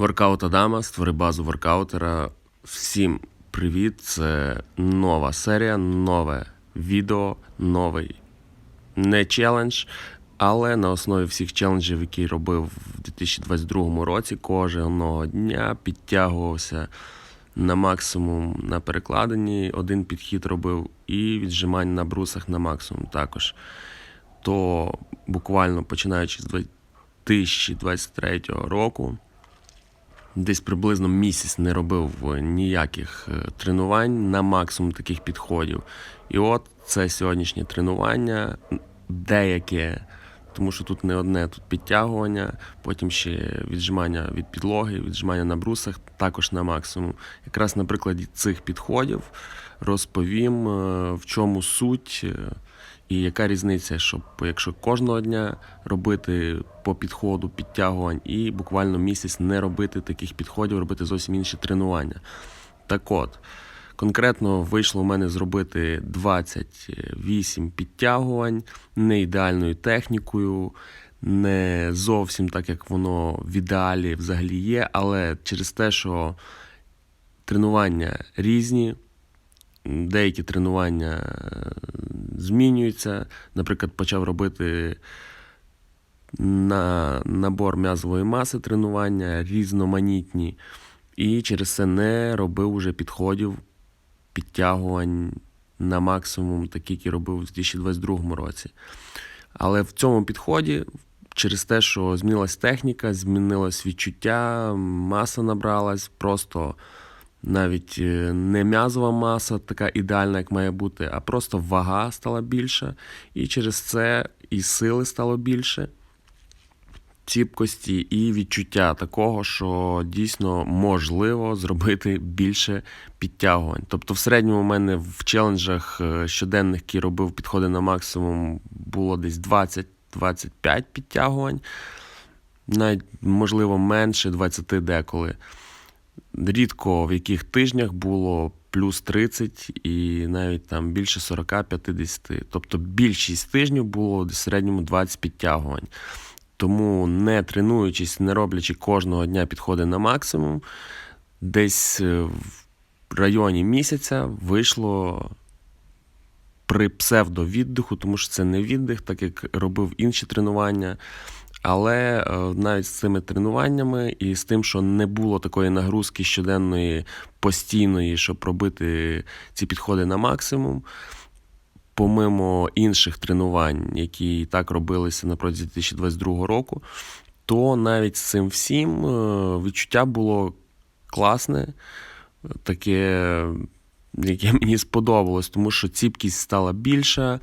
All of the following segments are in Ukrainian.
Воркаут Адама, створи базу воркаутера. Всім привіт! Це нова серія, нове відео, новий не челендж, але на основі всіх челенджів, які робив в 2022 році, кожного дня підтягувався на максимум на перекладині. Один підхід робив і віджимань на брусах на максимум також. То буквально починаючи з 2023 року. Десь приблизно місяць не робив ніяких е, тренувань на максимум таких підходів. І от це сьогоднішнє тренування, деяке, тому що тут не одне, тут підтягування, потім ще віджимання від підлоги, віджимання на брусах, також на максимум. Якраз на прикладі цих підходів розповім, е, в чому суть. І яка різниця, щоб якщо кожного дня робити по підходу підтягувань і буквально місяць не робити таких підходів, робити зовсім інші тренування. Так от, конкретно вийшло у мене зробити 28 підтягувань не ідеальною технікою, не зовсім так, як воно в ідеалі взагалі є, але через те, що тренування різні. Деякі тренування е, змінюються. Наприклад, почав робити на набор м'язової маси тренування різноманітні, і через це не робив уже підходів, підтягувань на максимум, такі, які робив у 2022 році. Але в цьому підході, через те, що змінилась техніка, змінилось відчуття, маса набралась, просто навіть е, не м'язова маса, така ідеальна, як має бути, а просто вага стала більша, і через це і сили стало більше, ціпкості, і відчуття такого, що дійсно можливо зробити більше підтягувань. Тобто, в середньому у мене в челенджах е, щоденних, які робив підходи на максимум, було десь 20-25 підтягувань, навіть можливо менше 20 деколи. Рідко в яких тижнях було плюс 30 і навіть там більше 40-50. Тобто більшість тижнів було в середньому 20 підтягувань. Тому не тренуючись, не роблячи кожного дня підходи на максимум, десь е, в районі місяця вийшло при псевдовіддиху, тому що це не віддих, так як робив інші тренування. Але е, навіть з цими тренуваннями і з тим, що не було такої нагрузки щоденної постійної, щоб робити ці підходи на максимум, помимо інших тренувань, які і так робилися на протязі 2022 року, то навіть з цим всім е, відчуття було класне, таке, яке мені сподобалось, тому що ціпкість стала більша.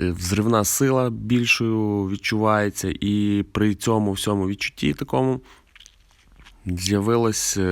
Е, взривна сила більшою відчувається, і при цьому всьому відчутті такому з'явилось е,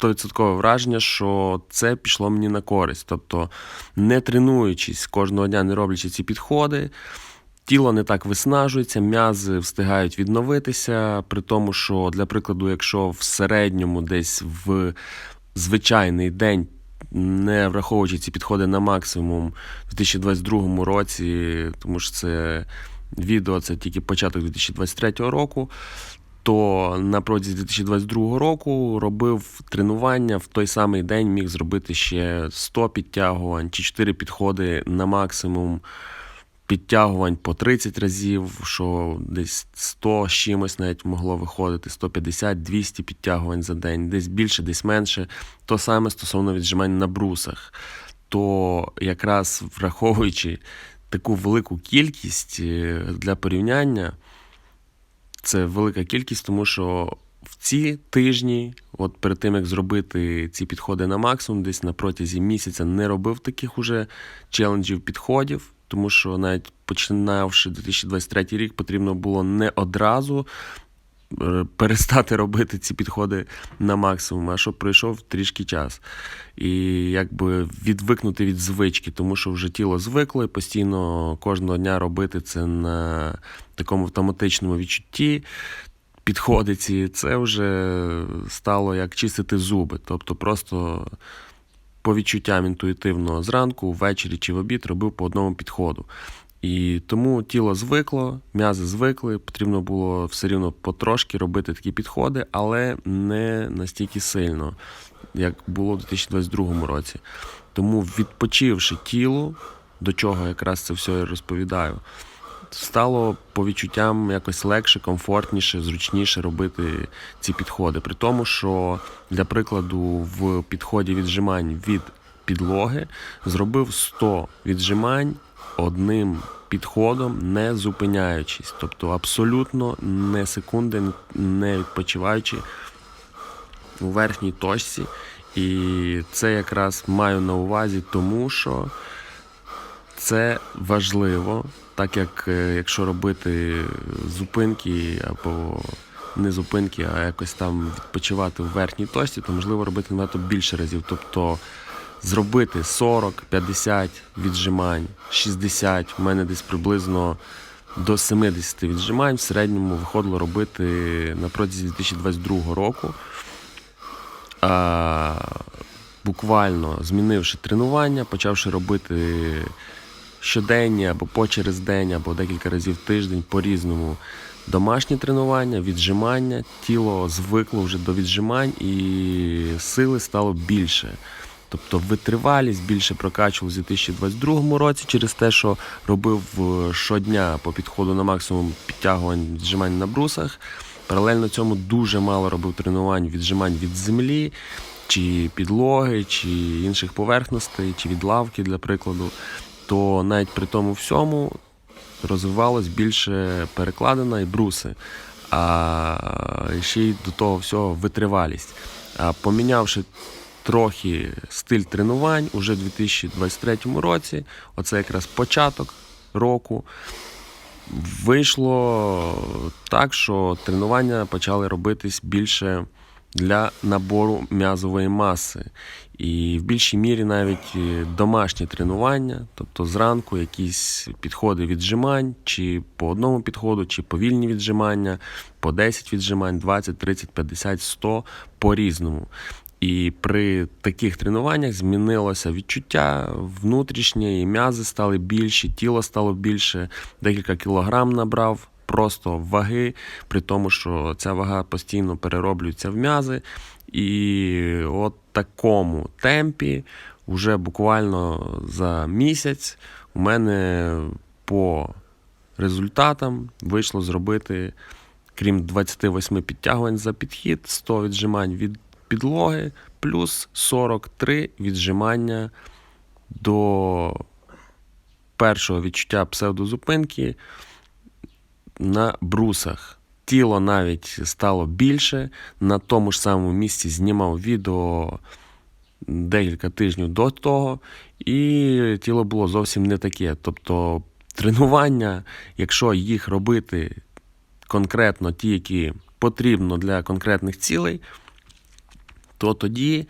100% враження, що це пішло мені на користь. Тобто, не тренуючись кожного дня, не роблячи ці підходи, тіло не так виснажується, м'язи встигають відновитися. При тому, що, для прикладу, якщо в середньому десь в звичайний день не враховуючи ці підходи на максимум у 2022 році, тому що це відео це тільки початок 2023 року. То на протязі 2022 року робив тренування в той самий день міг зробити ще 100 підтягувань чи 4 підходи на максимум підтягувань по 30 разів, що десь 100 з чимось навіть могло виходити, 150-200 підтягувань за день, десь більше, десь менше. То саме стосовно віджимань на брусах. То якраз враховуючи таку велику кількість е, для порівняння, це велика кількість, тому що в ці тижні, от перед тим як зробити ці підходи на максимум, десь на протязі місяця не робив таких уже челенджів підходів тому що навіть починавши 2023 рік, потрібно було не одразу е, перестати робити ці підходи на максимум, а щоб пройшов трішки час. І якби відвикнути від звички, тому що вже тіло звикло і постійно кожного дня робити це на такому автоматичному відчутті. Підходи ці, це вже стало як чистити зуби. Тобто просто по відчуттям інтуїтивно зранку, ввечері чи в обід робив по одному підходу. І тому тіло звикло, м'язи звикли, потрібно було все рівно потрошки робити такі підходи, але не настільки сильно, як було в 2022 році. Тому, відпочивши тіло, до чого якраз це все розповідаю, стало по відчуттям якось легше, комфортніше, зручніше робити ці підходи. При тому, що для прикладу, в підході віджимань від підлоги зробив 100 віджимань одним підходом, не зупиняючись, тобто абсолютно не секунди, не відпочиваючи у верхній точці. І це якраз маю на увазі, тому що це важливо, так як е, якщо робити зупинки або не зупинки, а якось там відпочивати в верхній точці, то можливо робити набагато більше разів. Тобто зробити 40, 50 віджимань, 60, в мене десь приблизно до 70 віджимань в середньому виходило робити на протязі 2022 року. А, буквально змінивши тренування, почавши робити щоденні або по через день, або декілька разів в тиждень по-різному домашні тренування, віджимання, тіло звикло вже до віджимань і сили стало більше. Тобто витривалість більше прокачувалась у 2022 році через те, що робив е, щодня по підходу на максимум підтягувань віджимань на брусах. Паралельно цьому дуже мало робив тренувань віджимань від землі, чи підлоги, чи інших поверхностей, чи від лавки, для прикладу. То навіть при тому всьому розвивалось більше перекладина і бруси, а ще й до того всього витривалість. А помінявши трохи стиль тренувань уже в 2023 році, оце якраз початок року. Вийшло так, що тренування почали робитись більше для набору м'язової маси. І в більшій мірі навіть е, домашні тренування, тобто зранку якісь підходи віджимань, чи по одному підходу, чи повільні віджимання, по 10 віджимань, 20, 30, 50, 100 по різному. І при таких тренуваннях змінилося відчуття внутрішнє, і м'язи стали більші, тіло стало більше, декілька кілограм набрав, просто ваги, при тому, що ця вага постійно перероблюється в м'язи. І от такому темпі, вже буквально за місяць, у мене по результатам вийшло зробити, крім 28 підтягувань за підхід, 100 віджимань від підлоги, плюс 43 віджимання до першого відчуття псевдозупинки на брусах. Тіло навіть стало більше. На тому ж самому місці знімав відео декілька тижнів до того, і тіло було зовсім не таке. Тобто тренування, якщо їх робити конкретно ті, які потрібно для конкретних цілей, то тоді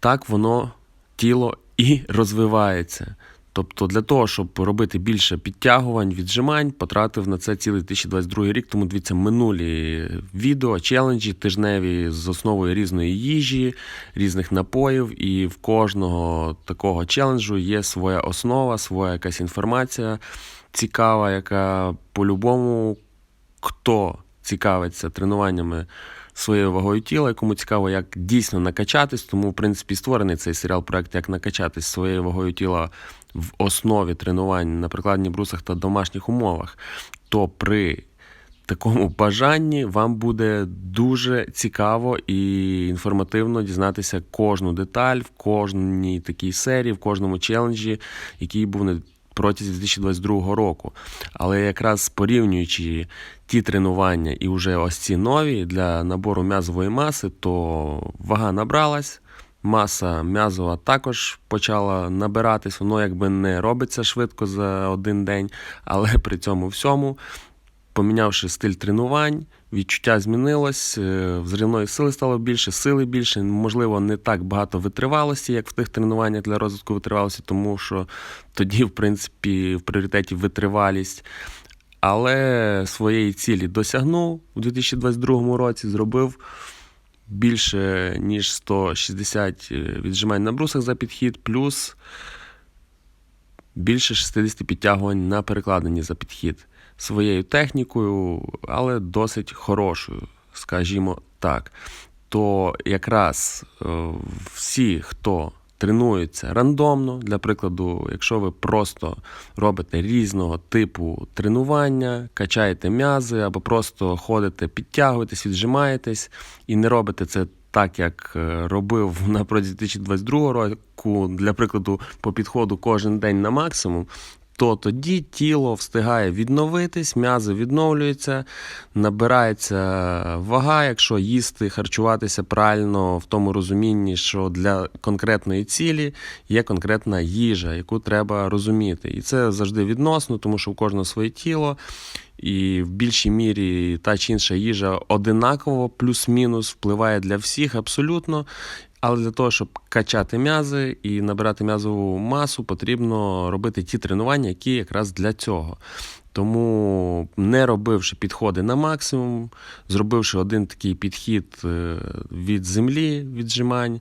так воно тіло і розвивається. Тобто для того, щоб робити більше підтягувань, віджимань, потратив на це цілий 2022 рік. Тому дивіться, минулі відео, челенджі тижневі з основою різної їжі, різних напоїв. І в кожного такого челенджу є своя основа, своя якась інформація цікава, яка по-любому хто цікавиться тренуваннями своєю вагою тіла, кому цікаво, як дійсно накачатись. Тому, в принципі, створений цей серіал проект як накачатись своєю вагою тіла в основі тренувань на прикладних брусах та домашніх умовах. То при такому бажанні вам буде дуже цікаво і інформативно дізнатися кожну деталь в кожній такій серії, в кожному челенджі, який був на протязі 2022 року. Але якраз порівнюючи ті тренування і вже ось ці нові для набору м'язової маси, то вага набралась. Маса м'язова також почала набиратись, воно якби не робиться швидко за один день, але при цьому всьому, помінявши стиль тренувань, відчуття змінилось, е, взривної сили стало більше, сили більше, можливо, не так багато витривалості, як в тих тренуваннях для розвитку витривалості, тому що тоді, в принципі, в пріоритеті витривалість. Але своєї цілі досягнув. У 2022 році, зробив більше ніж 160 віджимань на брусах за підхід, плюс більше 60 підтягувань на перекладині за підхід своєю технікою, але досить хорошою, скажімо так. То якраз е, всі, хто тренується рандомно, для прикладу, якщо ви просто робите різного типу тренування, качаєте м'язи або просто ходите, підтягуєтесь, віджимаєтесь і не робите це так, як е, робив на протязі 2022 року, для прикладу, по підходу кожен день на максимум. То тоді тіло встигає відновитись, м'язи відновлюються, набирається вага, якщо їсти, харчуватися правильно в тому розумінні, що для конкретної цілі є конкретна їжа, яку треба розуміти. І це завжди відносно, тому що у кожного своє тіло, і в більшій мірі та чи інша їжа одинаково, плюс-мінус, впливає для всіх абсолютно. Але для того, щоб качати м'язи і набирати м'язову масу, потрібно робити ті тренування, які якраз для цього. Тому, не робивши підходи на максимум, зробивши один такий підхід е, від землі, віджимань,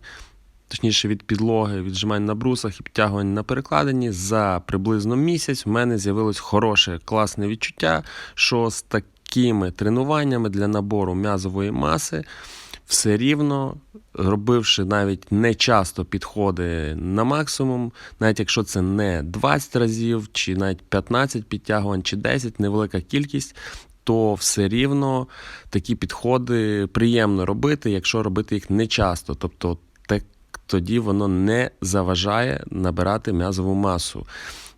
точніше від підлоги, віджимань на брусах і підтягувань на перекладині, за приблизно місяць в мене з'явилось хороше, класне відчуття, що з такими тренуваннями для набору м'язової маси все рівно, робивши навіть не часто підходи на максимум, навіть якщо це не 20 разів, чи навіть 15 підтягувань, чи 10, невелика кількість, то все рівно такі підходи приємно робити, якщо робити їх не часто. Тобто так, тоді воно не заважає набирати м'язову масу.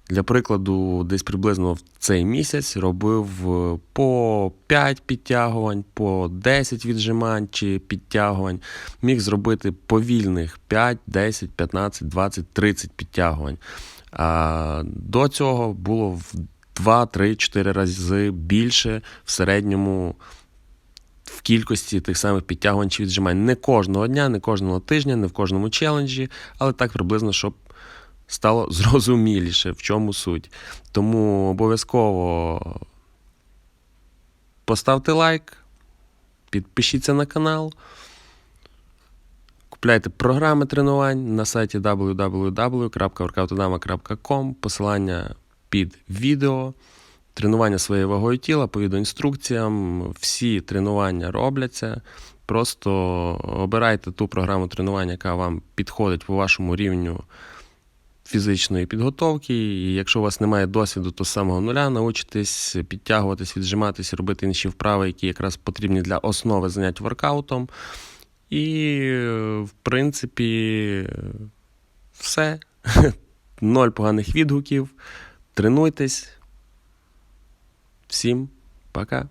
Для прикладу, десь приблизно в цей місяць робив е, по 5 підтягувань, по 10 віджимань чи підтягувань. Міг зробити повільних 5, 10, 15, 20, 30 підтягувань. А до цього було в 2, 3, 4 рази більше в середньому. В кількості тих самих підтягувань чи віджимань не кожного дня, не кожного тижня, не в кожному челенджі, але так приблизно, щоб стало зрозуміліше, в чому суть. Тому обов'язково поставте лайк, підпишіться на канал, купляйте програми тренувань на сайті www.workoutodama.com, посилання під відео. Тренування своєю вагою тіла по відеоінструкціям. Всі тренування робляться. Просто обирайте ту програму тренування, яка вам підходить по вашому рівню фізичної підготовки. І якщо у вас немає досвіду, то з самого нуля научитесь підтягуватись, віджиматись, робити інші вправи, які якраз потрібні для основи занять воркаутом. І, в принципі, все. Ноль поганих відгуків. Тренуйтесь. Всім пока.